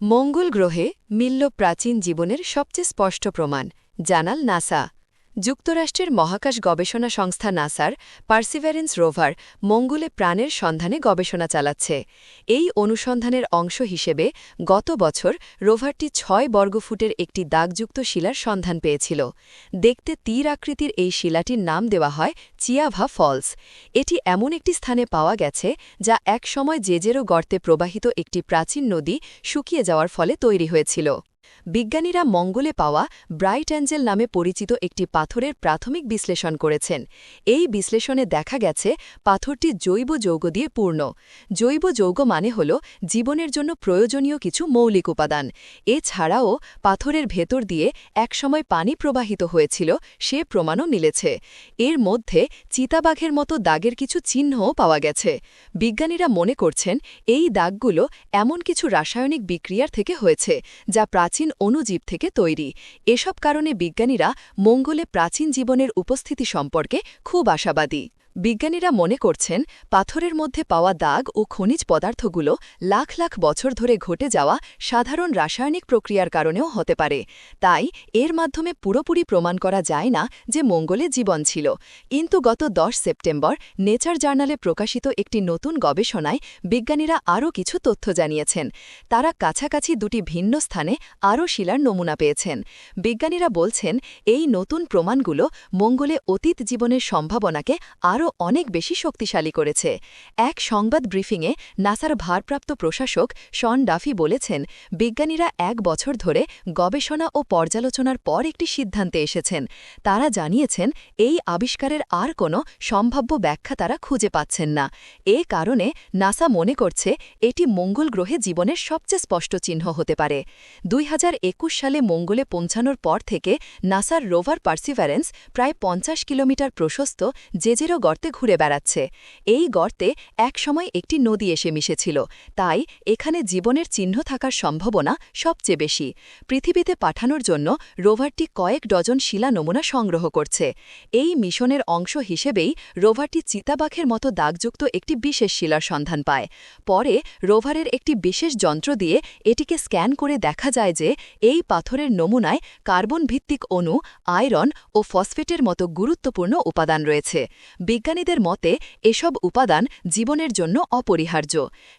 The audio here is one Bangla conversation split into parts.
মঙ্গল গ্রহে মিলল প্রাচীন জীবনের সবচেয়ে স্পষ্ট প্রমাণ জানাল নাসা। যুক্তরাষ্ট্রের মহাকাশ গবেষণা সংস্থা নাসার পার্সিভারেন্স রোভার মঙ্গলে প্রাণের সন্ধানে গবেষণা চালাচ্ছে। এই অনুসন্ধানের অংশ হিসেবে গত বছর রোভারটি ছয় বর্গফুটের একটি দাগযুক্ত শিলার সন্ধান পেয়েছিল। দেখতে তীর আকৃতির এই শিলাটির নাম দেওয়া হয় চিয়াভা ফলস। এটি এমন একটি স্থানে পাওয়া গেছে যা একসময় জেজেরো গর্তে প্রবাহিত একটি প্রাচীন নদী শুকিয়ে যাওয়ার ফলে তৈরি হয়েছিল। বিজ্ঞানীরা মঙ্গলে পাওয়া ব্রাইট অ্যাঞ্জেল নামে পরিচিত একটি পাথরের প্রাথমিক বিশ্লেষণ করেছেন। এই বিশ্লেষণে দেখা গেছে, পাথরটি জৈব যৌগ দিয়ে পূর্ণ। জৈব যৌগ মানে হল জীবনের জন্য প্রয়োজনীয় কিছু মৌলিক উপাদান। এছাড়াও পাথরের ভেতর দিয়ে একসময় পানি প্রবাহিত হয়েছিল, সে প্রমাণও মিলেছে। এর মধ্যে চিতাবাঘের মতো দাগের কিছু চিহ্নও পাওয়া গেছে। বিজ্ঞানীরা মনে করছেন, এই দাগগুলো এমন কিছু রাসায়নিক বিক্রিয়ার থেকে হয়েছে, যা প্রাচীন অণুজীব থেকে তৈরি। এসব কারণে বিজ্ঞানীরা মঙ্গলে প্রাচীন জীবনের উপস্থিতি সম্পর্কে খুব আশাবাদী। বিজ্ঞানীরা মনে করছেন, পাথরের মধ্যে পাওয়া দাগ ও খনিজ পদার্থগুলো লাখ লাখ বছর ধরে ঘটে যাওয়া সাধারণ রাসায়নিক প্রক্রিয়ার কারণেও হতে পারে। তাই এর মাধ্যমে পুরোপুরি প্রমাণ করা যায় না যে মঙ্গলে জীবন ছিল। কিন্তু গত দশ সেপ্টেম্বর নেচার জার্নালে প্রকাশিত একটি নতুন গবেষণায় বিজ্ঞানীরা আরও কিছু তথ্য জানিয়েছেন। তারা কাছাকাছি দুটি ভিন্ন স্থানে আরও শিলার নমুনা পেয়েছেন। বিজ্ঞানীরা বলছেন, এই নতুন প্রমাণগুলো মঙ্গলে অতীত জীবনের সম্ভাবনাকে আরও আরও অনেক বেশি শক্তিশালী করেছে। এক সংবাদ ব্রিফিংয়ে নাসার ভারপ্রাপ্ত প্রশাসক শন ডাফি বলেছেন, বিজ্ঞানীরা এক বছর ধরে গবেষণা ও পর্যালোচনার পর একটি সিদ্ধান্তে এসেছেন। তারা জানিয়েছেন, এই আবিষ্কারের আর কোনো সম্ভাব্য ব্যাখ্যা তারা খুঁজে পাচ্ছেন না। এ কারণে নাসা মনে করছে, এটি মঙ্গল গ্রহে জীবনের সবচেয়ে স্পষ্ট চিহ্ন হতে পারে। দুই হাজার একুশ সালে মঙ্গলে পৌঁছানোর পর থেকে নাসার রোভার পার্সিভারেন্স প্রায় পঞ্চাশ কিলোমিটার প্রশস্ত জেজেরো গর্তে ঘুরে বেড়াচ্ছে। এই গর্তে একসময় একটি নদী এসে মিশেছিল। তাই এখানে জীবনের চিহ্ন থাকার সম্ভাবনা সবচেয়ে বেশি। পৃথিবীতে পাঠানোর জন্য রোভারটি কয়েক ডজন শিলা নমুনা সংগ্রহ করছে। এই মিশনের অংশ হিসেবেই রোভারটি চিতাবাঘের মতো দাগযুক্ত একটি বিশেষ শিলার সন্ধান পায়। পরে রোভারের একটি বিশেষ যন্ত্র দিয়ে এটিকে স্ক্যান করে দেখা যায় যে এই পাথরের নমুনায় কার্বন ভিত্তিক অণু, আয়রন ও ফসফেটের মতো গুরুত্বপূর্ণ উপাদান রয়েছে। বিজ্ঞানীদের মতে, এসব উপাদান জীবনের জন্য অপরিহার্য।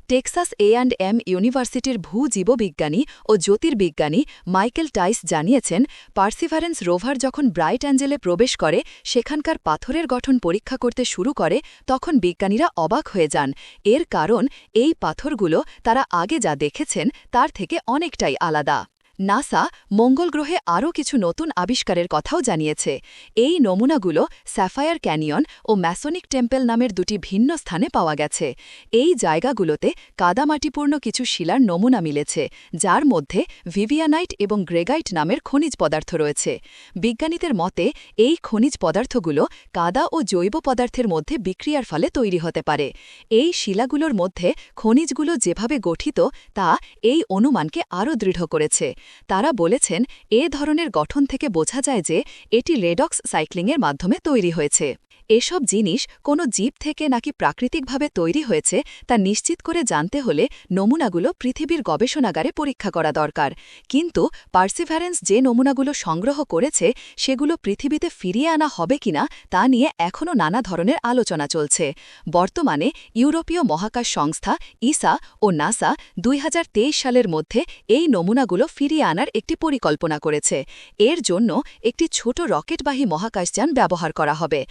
টেক্সাস এ অ্যান্ড এম ইউনিভার্সিটির ভূ জীববিজ্ঞানী ও জ্যোতির্বিজ্ঞানী মাইকেল টাইস জানিয়েছেন, পার্সিভারেন্স রোভার যখন ব্রাইট অ্যাঞ্জেলে প্রবেশ করে, সেখানকার পাথরের গঠন পরীক্ষা করতে শুরু করে, তখন বিজ্ঞানীরা অবাক হয়ে যান। এর কারণ, এই পাথরগুলো তারা আগে যা দেখেছেন, তার থেকে অনেকটাই আলাদা। নাসা মঙ্গল গ্রহে আরও কিছু নতুন আবিষ্কারের কথাও জানিয়েছে। এই নমুনাগুলো স্যাফায়ার ক্যানিয়ন ও ম্যাসনিক টেম্পেল নামের দুটি ভিন্ন স্থানে পাওয়া গেছে। এই জায়গাগুলোতে কাদামাটিপূর্ণ কিছু শিলার নমুনা মিলেছে, যার মধ্যে ভিভিয়ানাইট এবং গ্রেগাইট নামের খনিজ পদার্থ রয়েছে। বিজ্ঞানীদের মতে, এই খনিজ পদার্থগুলো কাদা ও জৈব পদার্থের মধ্যে বিক্রিয়ার ফলে তৈরি হতে পারে। এই শিলাগুলোর মধ্যে খনিজগুলো যেভাবে গঠিত, তা এই অনুমানকে আরও দৃঢ় করেছে। তারা বলেছেন, এ ধরনের গঠন থেকে বোঝা যায় যে এটি রেডক্স সাইক্লিংয়ের মাধ্যমে তৈরি হয়েছে। এসব জিনিস কোনো জীব থেকে নাকি প্রাকৃতিকভাবে তৈরি হয়েছে তা নিশ্চিত করে জানতে হলে নমুনাগুলো পৃথিবীর গবেষণাগারে পরীক্ষা করা দরকার। কিন্তু পার্সিভারেন্স যে নমুনাগুলো সংগ্রহ করেছে, সেগুলো পৃথিবীতে ফিরিয়ে আনা হবে কিনা তা নিয়ে এখনও নানা ধরনের আলোচনা চলছে। বর্তমানে ইউরোপীয় মহাকাশ সংস্থা, ইসা ও নাসা দুই হাজার তেইশ সালের মধ্যে এই নমুনাগুলো ফিরিয়ে আনার একটি পরিকল্পনা করেছে। এর জন্য একটি ছোট রকেটবাহী মহাকাশযান ব্যবহার করা হবে।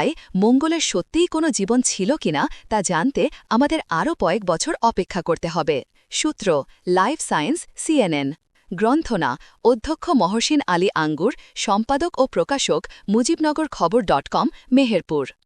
তাই মঙ্গলের সত্যিই কোনো জীবন ছিল কিনা তা জানতে আমাদের আরও কয়েক বছর অপেক্ষা করতে হবে। সূত্র লাইফ সায়েন্স সিএনএন গ্রন্থনা, অধ্যক্ষ মহসিন আলী আঙ্গুর, সম্পাদক ও প্রকাশক মুজিবনগর খবর ডট কম, মেহেরপুর।